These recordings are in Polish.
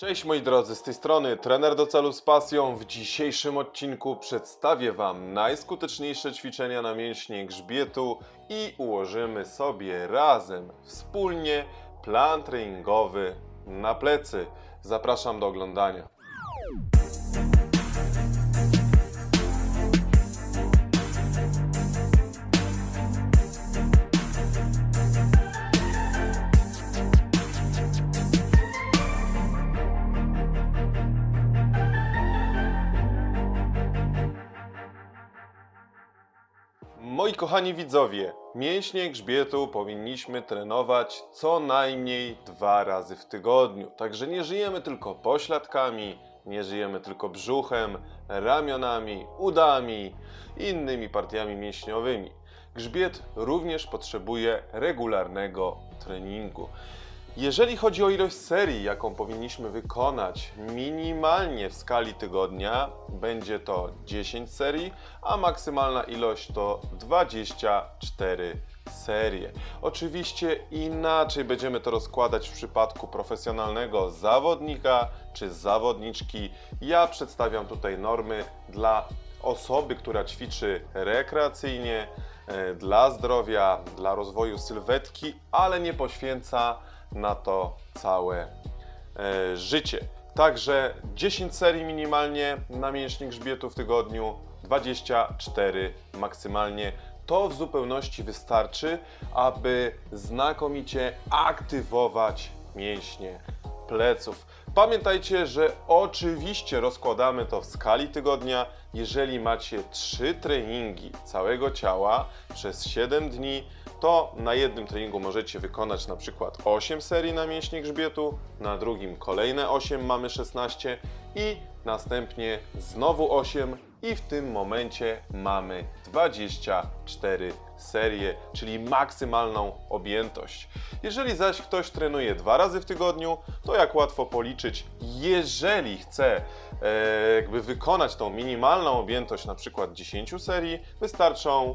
Cześć moi drodzy, z tej strony trener do celu z pasją. W dzisiejszym odcinku przedstawię Wam najskuteczniejsze ćwiczenia na mięśnie grzbietu i ułożymy sobie razem, wspólnie plan treningowy na plecy. Zapraszam do oglądania. Moi kochani widzowie, mięśnie grzbietu powinniśmy trenować co najmniej dwa razy w tygodniu. Także nie żyjemy tylko pośladkami, nie żyjemy tylko brzuchem, ramionami, udami i innymi partiami mięśniowymi. Grzbiet również potrzebuje regularnego treningu. Jeżeli chodzi o ilość serii, jaką powinniśmy wykonać minimalnie w skali tygodnia, będzie to 10 serii, a maksymalna ilość to 24 serie. Oczywiście inaczej będziemy to rozkładać w przypadku profesjonalnego zawodnika czy zawodniczki. Ja przedstawiam tutaj normy dla osoby, która ćwiczy rekreacyjnie, e, dla zdrowia, dla rozwoju sylwetki, ale nie poświęca na to całe e, życie. Także 10 serii minimalnie na mięśnie grzbietu w tygodniu, 24 maksymalnie. To w zupełności wystarczy, aby znakomicie aktywować mięśnie pleców. Pamiętajcie, że oczywiście rozkładamy to w skali tygodnia. Jeżeli macie 3 treningi całego ciała przez 7 dni, to na jednym treningu możecie wykonać na przykład 8 serii na mięśnie grzbietu, na drugim kolejne 8, mamy 16 i następnie znowu 8 i w tym momencie mamy 24 serie, czyli maksymalną objętość. Jeżeli zaś ktoś trenuje dwa razy w tygodniu, to jak łatwo policzyć, jeżeli chce e, jakby wykonać tą minimalną objętość na przykład 10 serii, wystarczą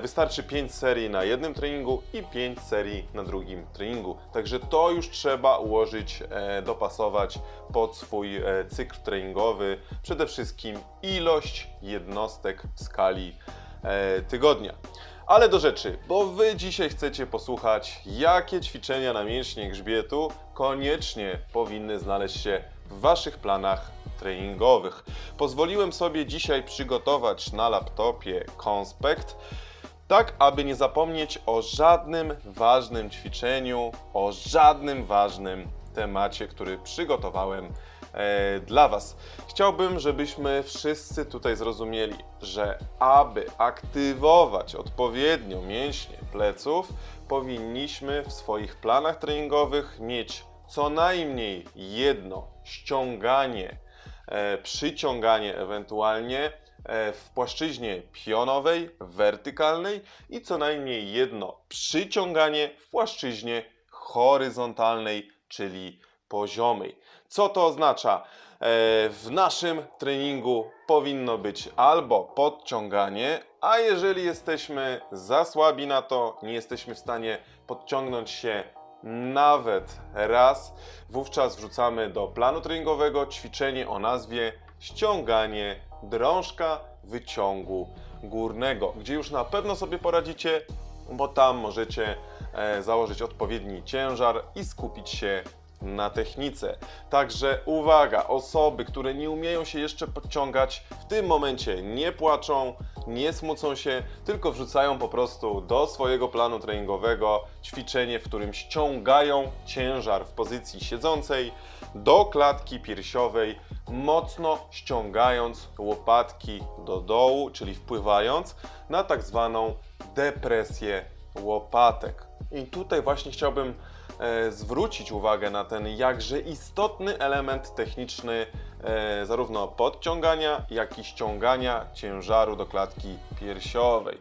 wystarczy 5 serii na jednym treningu i 5 serii na drugim treningu. Także to już trzeba ułożyć, e, dopasować pod swój e, cykl treningowy. Przede wszystkim ilość jednostek w skali e, tygodnia. Ale do rzeczy, bo Wy dzisiaj chcecie posłuchać, jakie ćwiczenia na mięśnie grzbietu koniecznie powinny znaleźć się w Waszych planach treningowych. Pozwoliłem sobie dzisiaj przygotować na laptopie konspekt, tak aby nie zapomnieć o żadnym ważnym ćwiczeniu, o żadnym ważnym temacie, który przygotowałem e, dla Was. Chciałbym, żebyśmy wszyscy tutaj zrozumieli, że aby aktywować odpowiednio mięśnie pleców, powinniśmy w swoich planach treningowych mieć co najmniej jedno ściąganie, przyciąganie ewentualnie e, w płaszczyźnie pionowej, wertykalnej i co najmniej jedno przyciąganie w płaszczyźnie horyzontalnej, czyli poziomej. Co to oznacza? E, W naszym treningu powinno być albo podciąganie, a jeżeli jesteśmy za słabi na to, nie jesteśmy w stanie podciągnąć się nawet raz, wówczas wrzucamy do planu treningowego ćwiczenie o nazwie ściąganie drążka wyciągu górnego, gdzie już na pewno sobie poradzicie, bo tam możecie e, założyć odpowiedni ciężar i skupić się na technice. Także uwaga, osoby, które nie umieją się jeszcze podciągać, w tym momencie nie płaczą, nie smucą się, tylko wrzucają po prostu do swojego planu treningowego ćwiczenie, w którym ściągają ciężar w pozycji siedzącej do klatki piersiowej, mocno ściągając łopatki do dołu, czyli wpływając na tak zwaną depresję łopatek. I tutaj właśnie chciałbym zwrócić uwagę na ten jakże istotny element techniczny e, zarówno podciągania, jak i ściągania ciężaru do klatki piersiowej.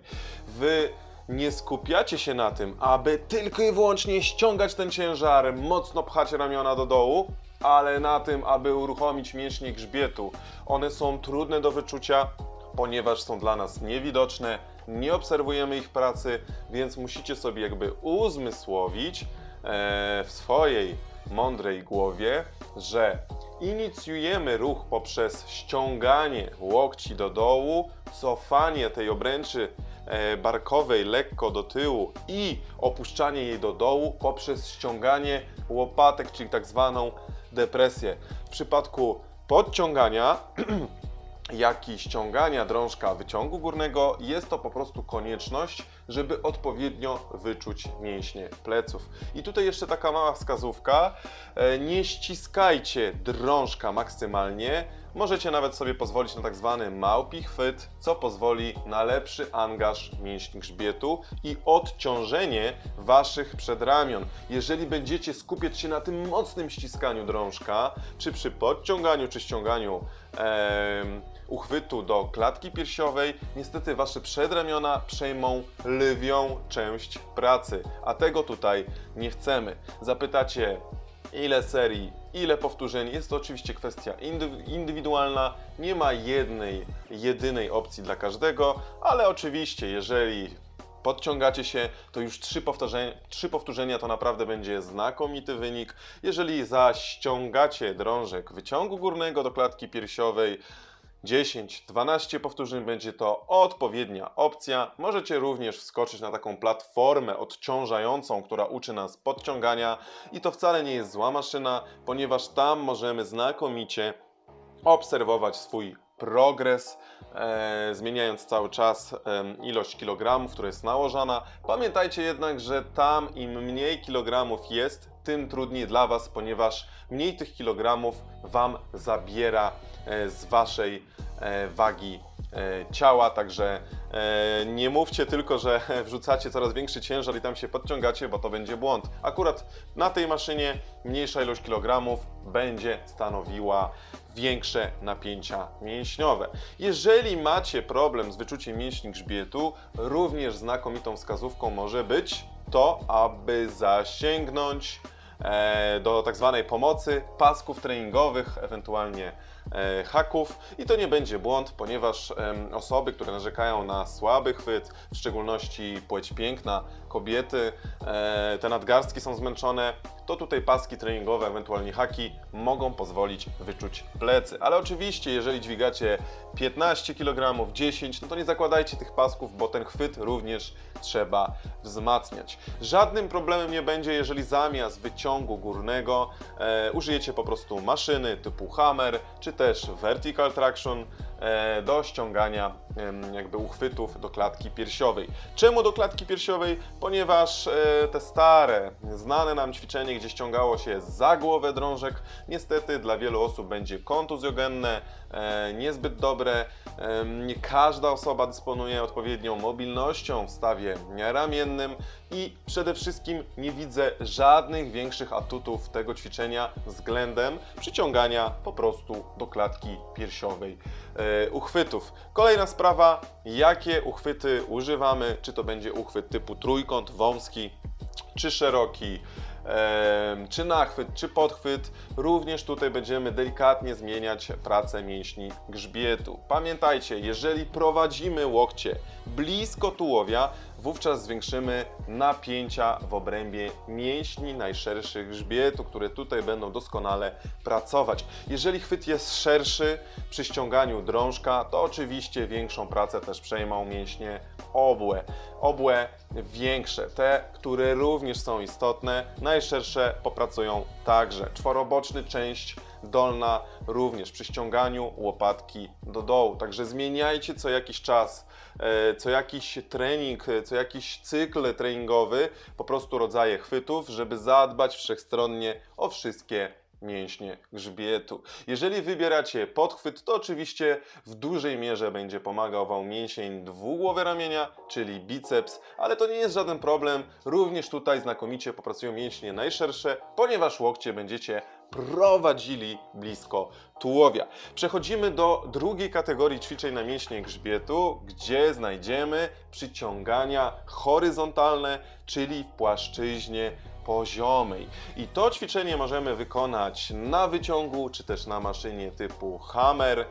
Wy nie skupiacie się na tym, aby tylko i wyłącznie ściągać ten ciężar, mocno pchać ramiona do dołu, ale na tym, aby uruchomić mięśnie grzbietu. One są trudne do wyczucia, ponieważ są dla nas niewidoczne, nie obserwujemy ich pracy, więc musicie sobie jakby uzmysłowić e, w swojej mądrej głowie, że inicjujemy ruch poprzez ściąganie łokci do dołu, cofanie tej obręczy e, barkowej lekko do tyłu i opuszczanie jej do dołu poprzez ściąganie łopatek, czyli tak zwaną depresję. W przypadku podciągania jak i ściągania drążka wyciągu górnego, jest to po prostu konieczność, żeby odpowiednio wyczuć mięśnie pleców. I tutaj jeszcze taka mała wskazówka. E, Nie ściskajcie drążka maksymalnie. Możecie nawet sobie pozwolić na tak zwany małpi chwyt, co pozwoli na lepszy angaż mięśni grzbietu i odciążenie waszych przedramion. Jeżeli będziecie skupiać się na tym mocnym ściskaniu drążka, czy przy podciąganiu, czy ściąganiu em, uchwytu do klatki piersiowej, niestety wasze przedramiona przejmą lwią część pracy, a tego tutaj nie chcemy. Zapytacie, ile serii, ile powtórzeń, jest to oczywiście kwestia indy- indywidualna, nie ma jednej, jedynej opcji dla każdego, ale oczywiście, jeżeli podciągacie się, to już trzy powtórzenia, trzy powtórzenia to naprawdę będzie znakomity wynik. Jeżeli zaś ściągacie drążek wyciągu górnego do klatki piersiowej, 10-12 powtórzeń będzie to odpowiednia opcja. Możecie również wskoczyć na taką platformę odciążającą, która uczy nas podciągania i to wcale nie jest zła maszyna, ponieważ tam możemy znakomicie obserwować swój progres, e, zmieniając cały czas em, ilość kilogramów, która jest nałożona. Pamiętajcie jednak, że tam im mniej kilogramów jest, tym trudniej dla Was, ponieważ mniej tych kilogramów Wam zabiera e, z Waszej e, wagi e, ciała, także e, nie mówcie tylko, że wrzucacie coraz większy ciężar i tam się podciągacie, bo to będzie błąd. Akurat na tej maszynie mniejsza ilość kilogramów będzie stanowiła większe napięcia mięśniowe. Jeżeli macie problem z wyczuciem mięśni grzbietu, również znakomitą wskazówką może być to, aby zasięgnąć e, do tak zwanej pomocy pasków treningowych, ewentualnie haków i to nie będzie błąd, ponieważ osoby, które narzekają na słaby chwyt, w szczególności płeć piękna, kobiety, e, te nadgarstki są zmęczone, to tutaj paski treningowe, ewentualnie haki mogą pozwolić wyczuć plecy. Ale oczywiście, jeżeli dźwigacie 15 kg, 10, no to nie zakładajcie tych pasków, bo ten chwyt również trzeba wzmacniać. Żadnym problemem nie będzie, jeżeli zamiast wyciągu górnego e, użyjecie po prostu maszyny typu hammer, czy też vertical traction e, do ściągania jakby uchwytów do klatki piersiowej. Czemu do klatki piersiowej? Ponieważ e, te stare, znane nam ćwiczenie, gdzie ściągało się za głowę drążek, niestety dla wielu osób będzie kontuzjogenne, e, niezbyt dobre. Nie każda osoba dysponuje odpowiednią mobilnością w stawie ramiennym i przede wszystkim nie widzę żadnych większych atutów tego ćwiczenia względem przyciągania po prostu do klatki piersiowej e, uchwytów. Kolejna sprawa, jakie uchwyty używamy, czy to będzie uchwyt typu trójkąt, wąski, czy szeroki, czy nachwyt, czy podchwyt. Również tutaj będziemy delikatnie zmieniać pracę mięśni grzbietu. Pamiętajcie, jeżeli prowadzimy łokcie blisko tułowia, wówczas zwiększymy napięcia w obrębie mięśni najszerszych grzbietu, które tutaj będą doskonale pracować. Jeżeli chwyt jest szerszy przy ściąganiu drążka, to oczywiście większą pracę też przejmą mięśnie obłe. Obłe większe, te, które również są istotne, najszersze popracują także. Czworoboczny część dolna również przy ściąganiu łopatki do dołu. Także zmieniajcie co jakiś czas, e, co jakiś trening, e, co jakiś cykl treningowy, po prostu rodzaje chwytów, żeby zadbać wszechstronnie o wszystkie mięśnie grzbietu. Jeżeli wybieracie podchwyt, to oczywiście w dużej mierze będzie pomagał Wam mięsień dwugłowy ramienia, czyli biceps, ale to nie jest żaden problem. Również tutaj znakomicie popracują mięśnie najszersze, ponieważ łokcie będziecie prowadzili blisko tułowia. Przechodzimy do drugiej kategorii ćwiczeń na mięśnie grzbietu, gdzie znajdziemy przyciągania horyzontalne, czyli w płaszczyźnie poziomej. I to ćwiczenie możemy wykonać na wyciągu, czy też na maszynie typu hammer,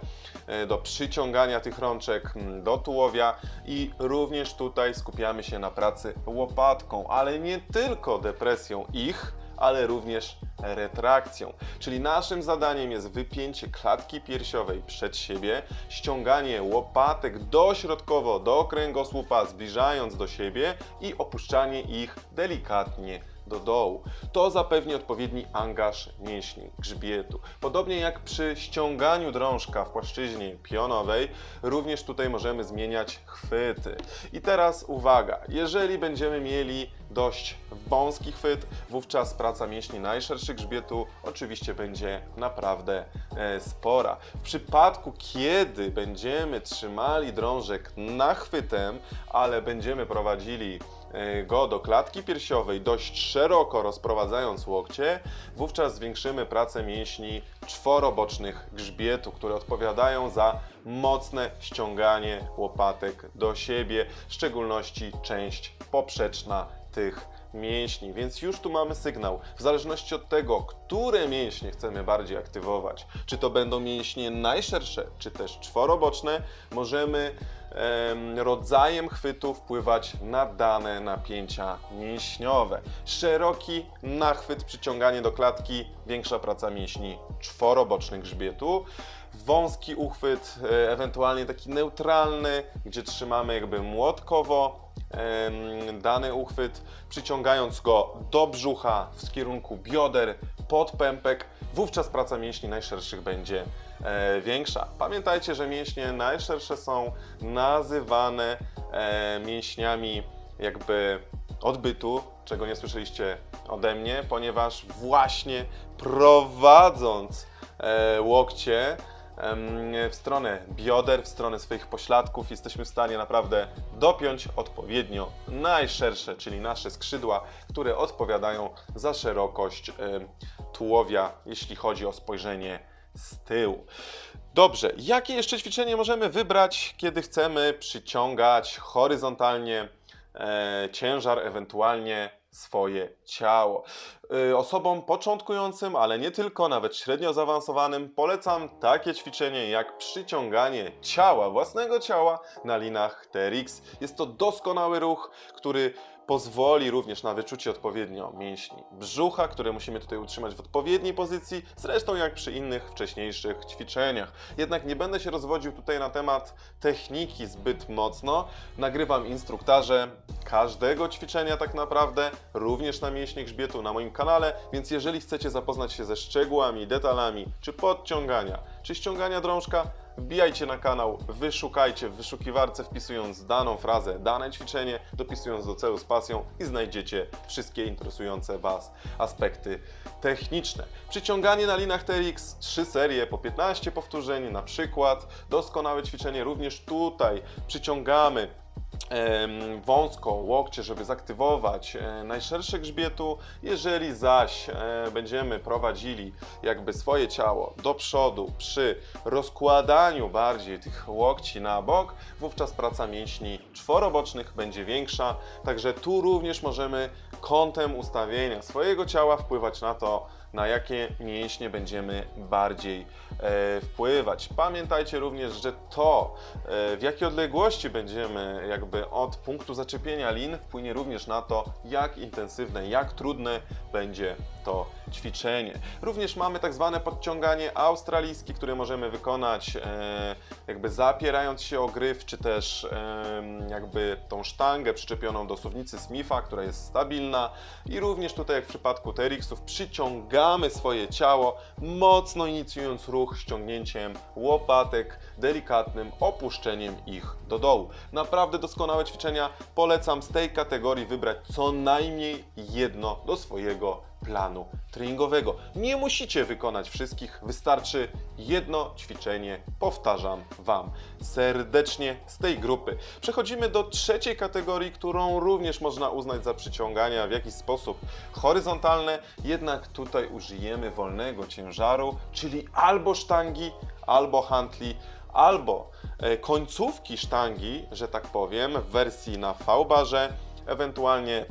e, do przyciągania tych rączek do tułowia i również tutaj skupiamy się na pracy łopatką, ale nie tylko depresją ich, ale również retrakcją. Czyli naszym zadaniem jest wypięcie klatki piersiowej przed siebie, ściąganie łopatek dośrodkowo do kręgosłupa, zbliżając do siebie i opuszczanie ich delikatnie do dołu. To zapewni odpowiedni angaż mięśni grzbietu. Podobnie jak przy ściąganiu drążka w płaszczyźnie pionowej, również tutaj możemy zmieniać chwyty. I teraz uwaga, jeżeli będziemy mieli dość wąski chwyt, wówczas praca mięśni najszerszych grzbietu oczywiście będzie naprawdę e, spora. W przypadku, kiedy będziemy trzymali drążek nachwytem, ale będziemy prowadzili go do klatki piersiowej dość szeroko rozprowadzając łokcie, wówczas zwiększymy pracę mięśni czworobocznych grzbietu, które odpowiadają za mocne ściąganie łopatek do siebie, w szczególności część poprzeczna tych mięśni. Więc już tu mamy sygnał. W zależności od tego, które mięśnie chcemy bardziej aktywować, czy to będą mięśnie najszersze, czy też czworoboczne, możemy em, rodzajem chwytu wpływać na dane napięcia mięśniowe. Szeroki nachwyt, przyciąganie do klatki, większa praca mięśni czworobocznych grzbietu. Wąski uchwyt, e, ewentualnie taki neutralny, gdzie trzymamy jakby młotkowo dany uchwyt, przyciągając go do brzucha w kierunku bioder, pod pępek, wówczas praca mięśni najszerszych będzie e, większa. Pamiętajcie, że mięśnie najszersze są nazywane e, mięśniami jakby odbytu, czego nie słyszeliście ode mnie, ponieważ właśnie prowadząc łokcie w stronę bioder, w stronę swoich pośladków, jesteśmy w stanie naprawdę dopiąć odpowiednio najszersze, czyli nasze skrzydła, które odpowiadają za szerokość tułowia, jeśli chodzi o spojrzenie z tyłu. Dobrze, jakie jeszcze ćwiczenie możemy wybrać, kiedy chcemy przyciągać horyzontalnie e, ciężar, ewentualnie swoje ciało? Y, Osobom początkującym, ale nie tylko, nawet średnio zaawansowanym, polecam takie ćwiczenie jak przyciąganie ciała, własnego ciała na linach TRX. Jest to doskonały ruch, który pozwoli również na wyczucie odpowiednio mięśni brzucha, które musimy tutaj utrzymać w odpowiedniej pozycji, zresztą jak przy innych wcześniejszych ćwiczeniach. Jednak nie będę się rozwodził tutaj na temat techniki zbyt mocno. Nagrywam instruktaże każdego ćwiczenia tak naprawdę, również na mięśnie grzbietu na moim kanale, więc jeżeli chcecie zapoznać się ze szczegółami, detalami, czy podciągania, czy ściągania drążka, wbijajcie na kanał, wyszukajcie w wyszukiwarce wpisując daną frazę, dane ćwiczenie, dopisując do celu z pasją i znajdziecie wszystkie interesujące Was aspekty techniczne. Przyciąganie na linach TRX, 3 serie po 15 powtórzeń na przykład. Doskonałe ćwiczenie również tutaj. Przyciągamy wąsko łokcie, żeby zaktywować e, najszersze grzbietu. Jeżeli zaś e, będziemy prowadzili jakby swoje ciało do przodu przy rozkładaniu bardziej tych łokci na bok, wówczas praca mięśni czworobocznych będzie większa. Także tu również możemy kątem ustawienia swojego ciała wpływać na to, na jakie mięśnie będziemy bardziej e, wpływać. Pamiętajcie również, że to, e, w jakiej odległości będziemy jakby od punktu zaczepienia lin, wpłynie również na to, jak intensywne, jak trudne będzie to ćwiczenie. Również mamy tak zwane podciąganie australijskie, które możemy wykonać e, jakby zapierając się o gryf, czy też em, jakby tą sztangę przyczepioną do suwnicy Smitha, która jest stabilna i również tutaj jak w przypadku TRX-ów przyciągamy swoje ciało, mocno inicjując ruch ściągnięciem łopatek, delikatnym opuszczeniem ich do dołu. Naprawdę doskonałe ćwiczenia, polecam z tej kategorii wybrać co najmniej jedno do swojego planu treningowego. Nie musicie wykonać wszystkich, wystarczy jedno ćwiczenie, powtarzam Wam serdecznie z tej grupy. Przechodzimy do trzeciej kategorii, którą również można uznać za przyciągania w jakiś sposób horyzontalne, jednak tutaj użyjemy wolnego ciężaru, czyli albo sztangi, albo hantli, albo e, końcówki sztangi, że tak powiem, w wersji na V-barze, ewentualnie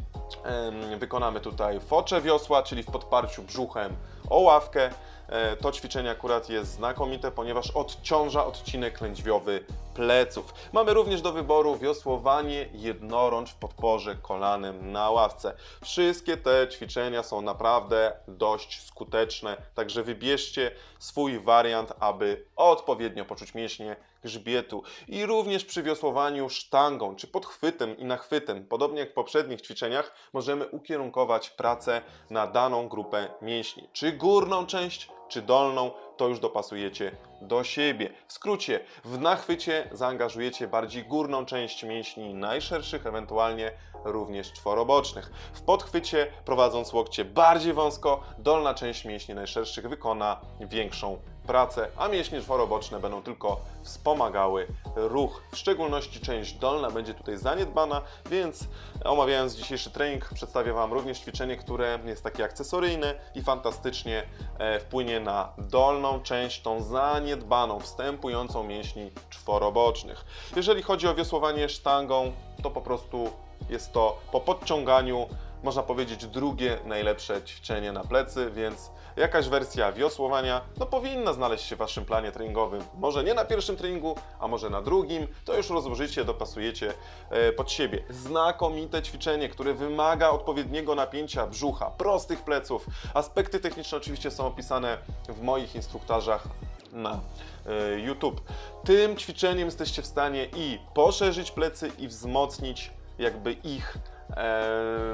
wykonamy tutaj focze wiosła, czyli w podparciu brzuchem o ławkę, e, to ćwiczenie akurat jest znakomite, ponieważ odciąża odcinek lędźwiowy pleców. Mamy również do wyboru wiosłowanie jednorącz w podporze kolanem na ławce. Wszystkie te ćwiczenia są naprawdę dość skuteczne, także wybierzcie swój wariant, aby odpowiednio poczuć mięśnie grzbietu. I również przy wiosłowaniu sztangą, czy podchwytem i nachwytem, podobnie jak w poprzednich ćwiczeniach, możemy ukierunkować pracę na daną grupę mięśni. Czy górną część, czy dolną, to już dopasujecie do siebie. W skrócie, w nachwycie zaangażujecie bardziej górną część mięśni najszerszych, ewentualnie również czworobocznych. W podchwycie, prowadząc łokcie bardziej wąsko, dolna część mięśni najszerszych wykona większą pracę, a mięśnie czworoboczne będą tylko wspomagały ruch. W szczególności część dolna będzie tutaj zaniedbana, więc omawiając dzisiejszy trening, przedstawię Wam również ćwiczenie, które jest takie akcesoryjne i fantastycznie e, wpłynie na dolną część, tą zaniedbaną, wstępującą mięśni czworobocznych. Jeżeli chodzi o wiosłowanie sztangą, to po prostu jest to po podciąganiu, można powiedzieć, drugie najlepsze ćwiczenie na plecy, więc jakaś wersja wiosłowania no, powinna znaleźć się w Waszym planie treningowym. Może nie na pierwszym treningu, a może na drugim, to już rozłożycie, dopasujecie e, pod siebie. Znakomite ćwiczenie, które wymaga odpowiedniego napięcia brzucha, prostych pleców. Aspekty techniczne oczywiście są opisane w moich instruktażach na e, YouTube. Tym ćwiczeniem jesteście w stanie i poszerzyć plecy, i wzmocnić jakby ich,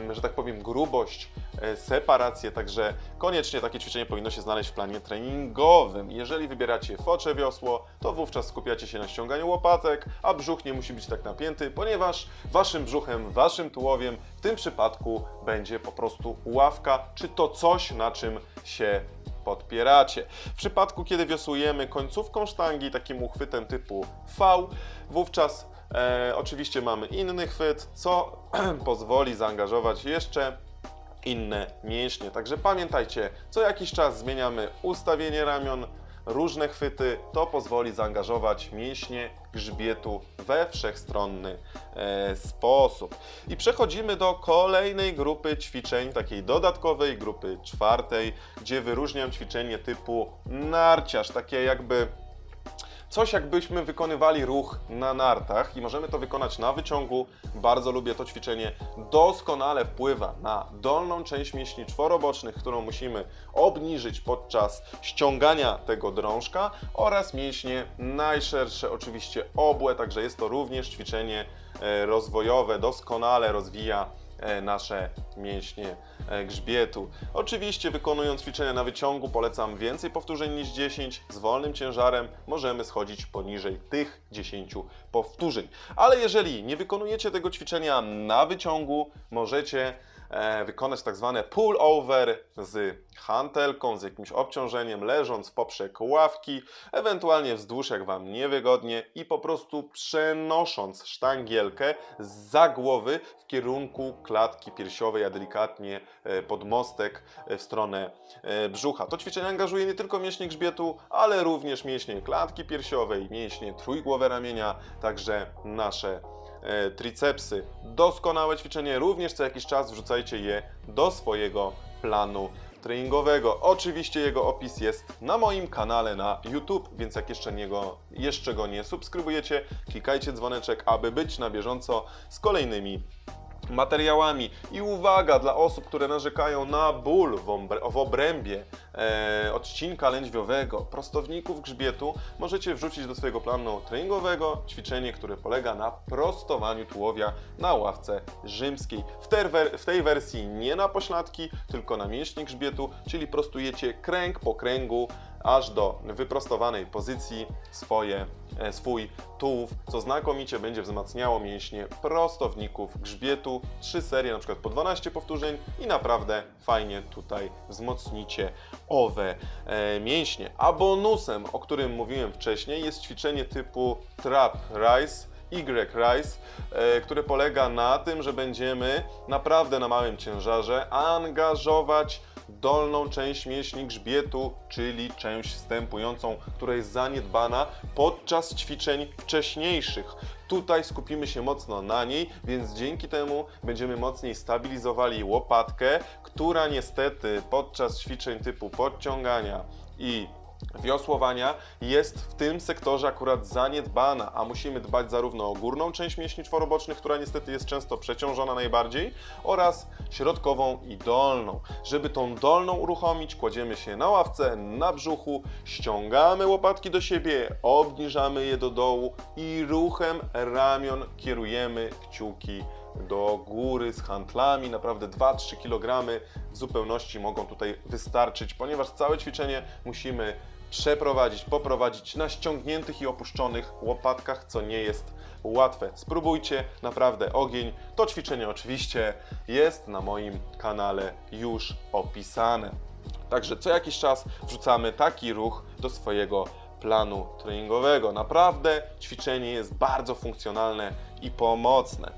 że tak powiem, grubość, e, separację, także koniecznie takie ćwiczenie powinno się znaleźć w planie treningowym. Jeżeli wybieracie focze wiosło, to wówczas skupiacie się na ściąganiu łopatek, a brzuch nie musi być tak napięty, ponieważ waszym brzuchem, waszym tułowiem w tym przypadku będzie po prostu ławka, czy to coś, na czym się podpieracie. W przypadku, kiedy wiosłujemy końcówką sztangi takim uchwytem typu V, wówczas e, oczywiście mamy inny chwyt, co pozwoli zaangażować jeszcze inne mięśnie. Także pamiętajcie, co jakiś czas zmieniamy ustawienie ramion, różne chwyty, to pozwoli zaangażować mięśnie grzbietu we wszechstronny e, sposób. I przechodzimy do kolejnej grupy ćwiczeń, takiej dodatkowej grupy czwartej, gdzie wyróżniam ćwiczenie typu narciarz, takie jakby coś jakbyśmy wykonywali ruch na nartach i możemy to wykonać na wyciągu. Bardzo lubię to ćwiczenie. Doskonale wpływa na dolną część mięśni czworobocznych, którą musimy obniżyć podczas ściągania tego drążka oraz mięśnie najszersze, oczywiście obłe, także jest to również ćwiczenie e, rozwojowe, doskonale rozwija nasze mięśnie e, grzbietu. Oczywiście wykonując ćwiczenia na wyciągu polecam więcej powtórzeń niż 10. Z wolnym ciężarem możemy schodzić poniżej tych 10 powtórzeń. Ale jeżeli nie wykonujecie tego ćwiczenia na wyciągu, możecie e, wykonać tak zwane pull over z hantelką, z jakimś obciążeniem, leżąc w poprzek ławki, ewentualnie wzdłuż jak Wam niewygodnie i po prostu przenosząc sztangielkę za głowy w kierunku klatki piersiowej, a delikatnie e, podmostek e, w stronę e, brzucha. To ćwiczenie angażuje nie tylko mięśnie grzbietu, ale również mięśnie klatki piersiowej, mięśnie trójgłowe ramienia, także nasze e, tricepsy. Doskonałe ćwiczenie, również co jakiś czas wrzucajcie je do swojego planu treningowego. Oczywiście jego opis jest na moim kanale na YouTube, więc jak jeszcze, niego, jeszcze go nie subskrybujecie, klikajcie dzwoneczek, aby być na bieżąco z kolejnymi materiałami. I uwaga dla osób, które narzekają na ból w, obrę- w obrębie e, odcinka lędźwiowego, prostowników grzbietu, możecie wrzucić do swojego planu treningowego ćwiczenie, które polega na prostowaniu tułowia na ławce rzymskiej. W, w tej wersji nie na pośladki, tylko na mięśnie grzbietu, czyli prostujecie kręg po kręgu, aż do wyprostowanej pozycji swoje, e, swój tułów, co znakomicie będzie wzmacniało mięśnie prostowników grzbietu. Trzy serie, na przykład po 12 powtórzeń i naprawdę fajnie tutaj wzmocnicie owe e, mięśnie. A bonusem, o którym mówiłem wcześniej, jest ćwiczenie typu trap rise. Y-Rise, e, które polega na tym, że będziemy naprawdę na małym ciężarze angażować dolną część mięśni grzbietu, czyli część wstępującą, która jest zaniedbana podczas ćwiczeń wcześniejszych. Tutaj skupimy się mocno na niej, więc dzięki temu będziemy mocniej stabilizowali łopatkę, która niestety podczas ćwiczeń typu podciągania, i wiosłowania jest w tym sektorze akurat zaniedbana, a musimy dbać zarówno o górną część mięśni czworobocznych, która niestety jest często przeciążona najbardziej, oraz środkową i dolną. Żeby tą dolną uruchomić, kładziemy się na ławce, na brzuchu, ściągamy łopatki do siebie, obniżamy je do dołu i ruchem ramion kierujemy kciuki do góry z handlami. Naprawdę 2-3 kg w zupełności mogą tutaj wystarczyć, ponieważ całe ćwiczenie musimy przeprowadzić, poprowadzić na ściągniętych i opuszczonych łopatkach, co nie jest łatwe. Spróbujcie, naprawdę ogień. To ćwiczenie oczywiście jest na moim kanale już opisane. Także co jakiś czas wrzucamy taki ruch do swojego planu treningowego. Naprawdę ćwiczenie jest bardzo funkcjonalne i pomocne.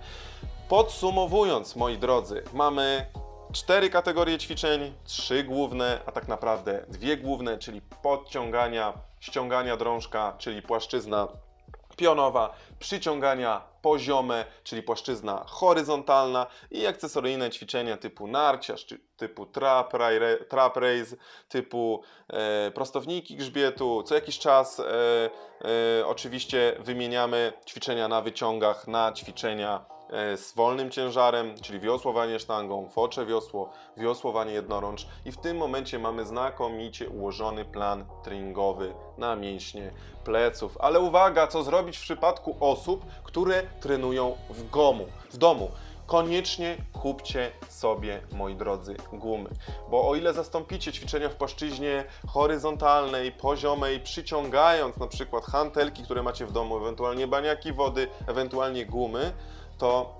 Podsumowując, moi drodzy, mamy cztery kategorie ćwiczeń, trzy główne, a tak naprawdę dwie główne, czyli podciągania, ściągania drążka, czyli płaszczyzna pionowa, przyciągania poziome, czyli płaszczyzna horyzontalna i akcesoryjne ćwiczenia typu narciarz, typu trap, trap raise, typu e, prostowniki grzbietu. Co jakiś czas e, e, oczywiście wymieniamy ćwiczenia na wyciągach na ćwiczenia z wolnym ciężarem, czyli wiosłowanie sztangą, focze wiosło, wiosłowanie jednorącz i w tym momencie mamy znakomicie ułożony plan treningowy na mięśnie pleców. Ale uwaga, co zrobić w przypadku osób, które trenują w gomu, w domu. Koniecznie kupcie sobie, moi drodzy, gumy, bo o ile zastąpicie ćwiczenia w płaszczyźnie horyzontalnej, poziomej, przyciągając na przykład hantelki, które macie w domu, ewentualnie baniaki wody, ewentualnie gumy, to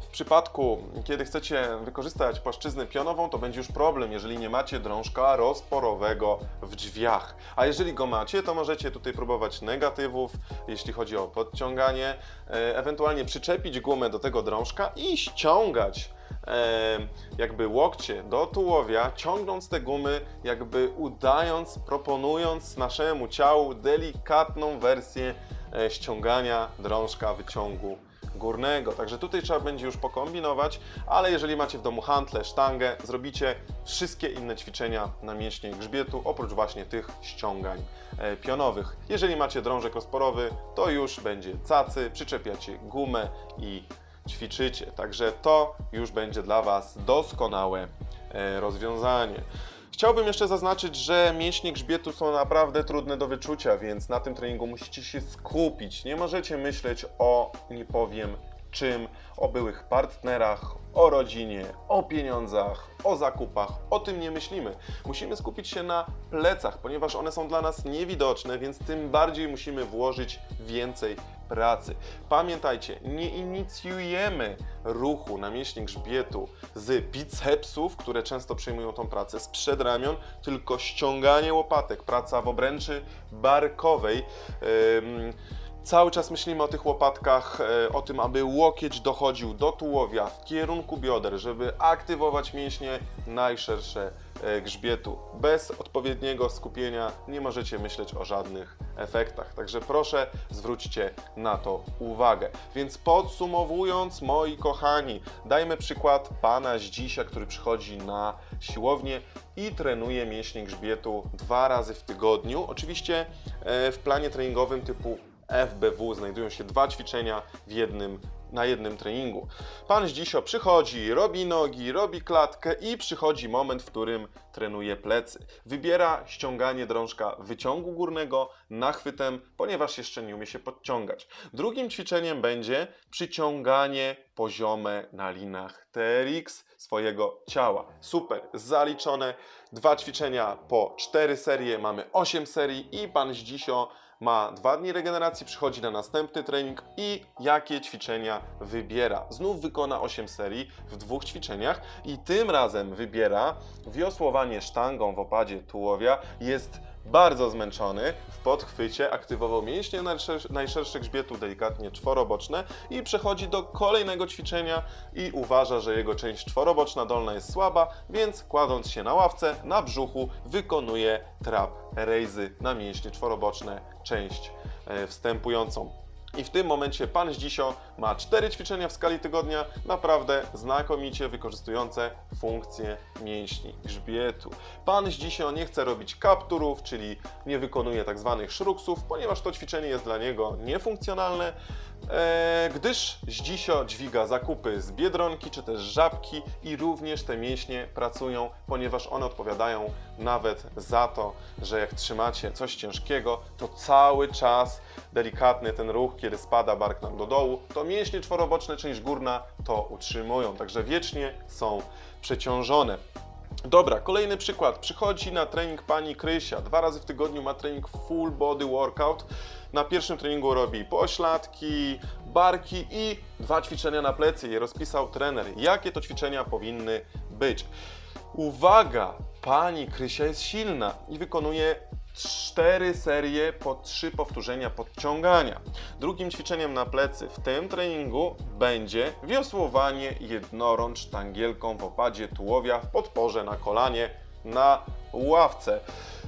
w przypadku, kiedy chcecie wykorzystać płaszczyznę pionową, to będzie już problem, jeżeli nie macie drążka rozporowego w drzwiach. A jeżeli go macie, to możecie tutaj próbować negatywów, jeśli chodzi o podciąganie, e, ewentualnie przyczepić gumę do tego drążka i ściągać e, jakby łokcie do tułowia, ciągnąc te gumy, jakby udając, proponując naszemu ciału delikatną wersję e, ściągania drążka wyciągu górnego. Także tutaj trzeba będzie już pokombinować, ale jeżeli macie w domu hantle, sztangę, zrobicie wszystkie inne ćwiczenia na mięśnie grzbietu, oprócz właśnie tych ściągań e, pionowych. Jeżeli macie drążek rozporowy, to już będzie cacy, przyczepiacie gumę i ćwiczycie. Także to już będzie dla Was doskonałe e, rozwiązanie. Chciałbym jeszcze zaznaczyć, że mięśnie grzbietu są naprawdę trudne do wyczucia, więc na tym treningu musicie się skupić. Nie możecie myśleć o, nie powiem czym, o byłych partnerach, o rodzinie, o pieniądzach, o zakupach. O tym nie myślimy. Musimy skupić się na plecach, ponieważ one są dla nas niewidoczne, więc tym bardziej musimy włożyć więcej pracy. Pamiętajcie, nie inicjujemy ruchu na mięśnie grzbietu z bicepsów, które często przejmują tą pracę, z przedramion, tylko ściąganie łopatek, praca w obręczy barkowej. Ym, Cały czas myślimy o tych łopatkach, e, o tym, aby łokieć dochodził do tułowia w kierunku bioder, żeby aktywować mięśnie najszersze e, grzbietu. Bez odpowiedniego skupienia nie możecie myśleć o żadnych efektach. Także proszę zwróćcie na to uwagę. Więc podsumowując, moi kochani, dajmy przykład pana Zdzisia, który przychodzi na siłownię i trenuje mięśnie grzbietu dwa razy w tygodniu. Oczywiście e, w planie treningowym typu FBW znajdują się dwa ćwiczenia w jednym, na jednym treningu. Pan Zdzisio przychodzi, robi nogi, robi klatkę i przychodzi moment, w którym trenuje plecy. Wybiera ściąganie drążka wyciągu górnego nachwytem, ponieważ jeszcze nie umie się podciągać. Drugim ćwiczeniem będzie przyciąganie poziome na linach TRX swojego ciała. Super, zaliczone. Dwa ćwiczenia po cztery serie, mamy 8 serii i pan Zdzisio ma dwa dni regeneracji, przychodzi na następny trening i jakie ćwiczenia wybiera. Znów wykona 8 serii w dwóch ćwiczeniach i tym razem wybiera wiosłowanie sztangą w opadzie tułowia. Jest bardzo zmęczony, w podchwycie aktywował mięśnie najszersze, grzbietu, delikatnie czworoboczne i przechodzi do kolejnego ćwiczenia i uważa, że jego część czworoboczna dolna jest słaba, więc kładąc się na ławce, na brzuchu wykonuje trap raise'y na mięśnie czworoboczne, część e, wstępującą. I w tym momencie pan Zdzisio ma cztery ćwiczenia w skali tygodnia, naprawdę znakomicie wykorzystujące funkcje mięśni grzbietu. Pan Zdzisio nie chce robić kapturów, czyli nie wykonuje tak zwanych szruksów, ponieważ to ćwiczenie jest dla niego niefunkcjonalne, e, gdyż Zdzisio dźwiga zakupy z Biedronki czy też Żabki i również te mięśnie pracują, ponieważ one odpowiadają nawet za to, że jak trzymacie coś ciężkiego, to cały czas delikatny ten ruch, kiedy spada bark nam do dołu, to mięśnie czworoboczne, część górna to utrzymują, także wiecznie są przeciążone. Dobra, kolejny przykład. Przychodzi na trening pani Krysia. Dwa razy w tygodniu ma trening full body workout. Na pierwszym treningu robi pośladki, barki i dwa ćwiczenia na plecy. Je rozpisał trener. Jakie to ćwiczenia powinny być? Uwaga! Pani Krysia jest silna i wykonuje cztery serie po trzy powtórzenia podciągania. Drugim ćwiczeniem na plecy w tym treningu będzie wiosłowanie jednorącz sztangielką w opadzie tułowia w podporze na kolanie na ławce.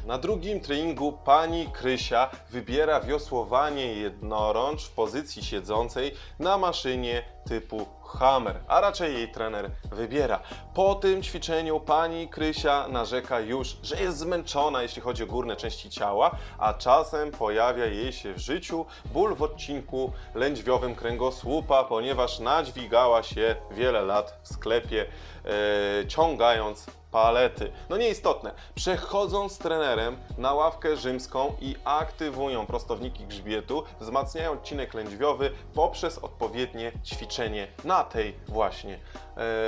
Na drugim treningu pani Krysia wybiera wiosłowanie jednorącz w pozycji siedzącej na maszynie typu Hammer, a raczej jej trener wybiera. Po tym ćwiczeniu pani Krysia narzeka już, że jest zmęczona, jeśli chodzi o górne części ciała, a czasem pojawia jej się w życiu ból w odcinku lędźwiowym kręgosłupa, ponieważ nadźwigała się wiele lat w sklepie, e, ciągając palety. No nieistotne. Przechodzą z trenerem na ławkę rzymską i aktywują prostowniki grzbietu, wzmacniają odcinek lędźwiowy poprzez odpowiednie ćwiczenie na tej właśnie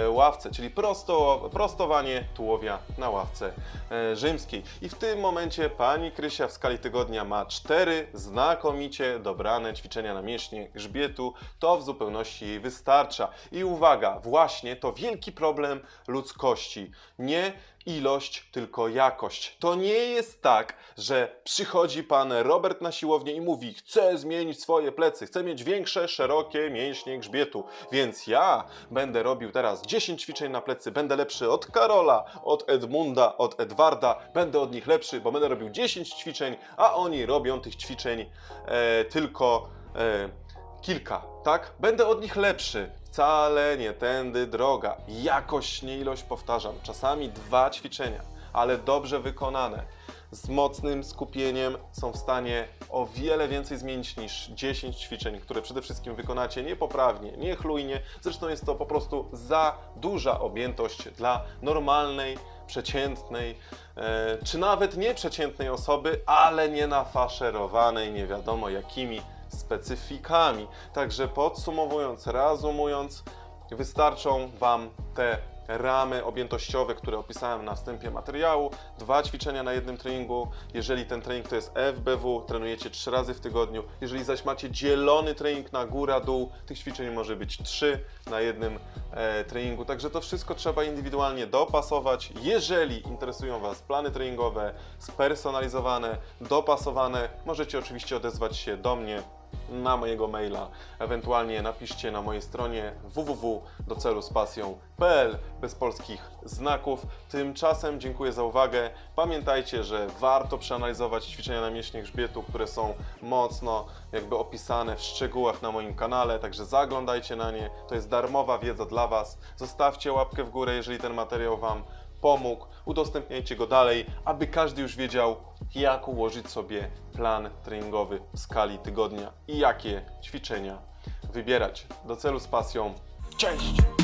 ławce, czyli prosto, prostowanie tułowia na ławce e, rzymskiej. I w tym momencie pani Krysia w skali tygodnia ma cztery znakomicie dobrane ćwiczenia na mięśnie grzbietu. To w zupełności jej wystarcza. I uwaga, właśnie to wielki problem ludzkości. Nie ilość, tylko jakość. To nie jest tak, że przychodzi pan Robert na siłownię i mówi: Chcę zmienić swoje plecy, chcę mieć większe, szerokie mięśnie grzbietu, więc ja będę robił teraz 10 ćwiczeń na plecy, będę lepszy od Karola, od Edmunda, od Edwarda, będę od nich lepszy, bo będę robił 10 ćwiczeń, a oni robią tych ćwiczeń e, tylko. E, kilka, tak? Będę od nich lepszy. Wcale nie tędy droga. Jakość, nie ilość, powtarzam. Czasami dwa ćwiczenia, ale dobrze wykonane. Z mocnym skupieniem są w stanie o wiele więcej zmienić niż 10 ćwiczeń, które przede wszystkim wykonacie niepoprawnie, niechlujnie. Zresztą jest to po prostu za duża objętość dla normalnej, przeciętnej, e, czy nawet nieprzeciętnej osoby, ale nie nafaszerowanej nie wiadomo jakimi specyfikami. Także podsumowując, reasumując, wystarczą Wam te ramy objętościowe, które opisałem na wstępie materiału. Dwa ćwiczenia na jednym treningu. Jeżeli ten trening to jest FBW, trenujecie trzy razy w tygodniu. Jeżeli zaś macie dzielony trening na góra, dół, tych ćwiczeń może być trzy na jednym e, treningu. Także to wszystko trzeba indywidualnie dopasować. Jeżeli interesują Was plany treningowe, spersonalizowane, dopasowane, możecie oczywiście odezwać się do mnie na mojego maila. Ewentualnie napiszcie na mojej stronie www.doceluspasją.pl bez polskich znaków. Tymczasem dziękuję za uwagę. Pamiętajcie, że warto przeanalizować ćwiczenia na mięśnie grzbietu, które są mocno jakby opisane w szczegółach na moim kanale, także zaglądajcie na nie. To jest darmowa wiedza dla Was. Zostawcie łapkę w górę, jeżeli ten materiał Wam pomógł. Udostępniajcie go dalej, aby każdy już wiedział, jak ułożyć sobie plan treningowy w skali tygodnia i jakie ćwiczenia wybierać. Do celu z pasją. Cześć!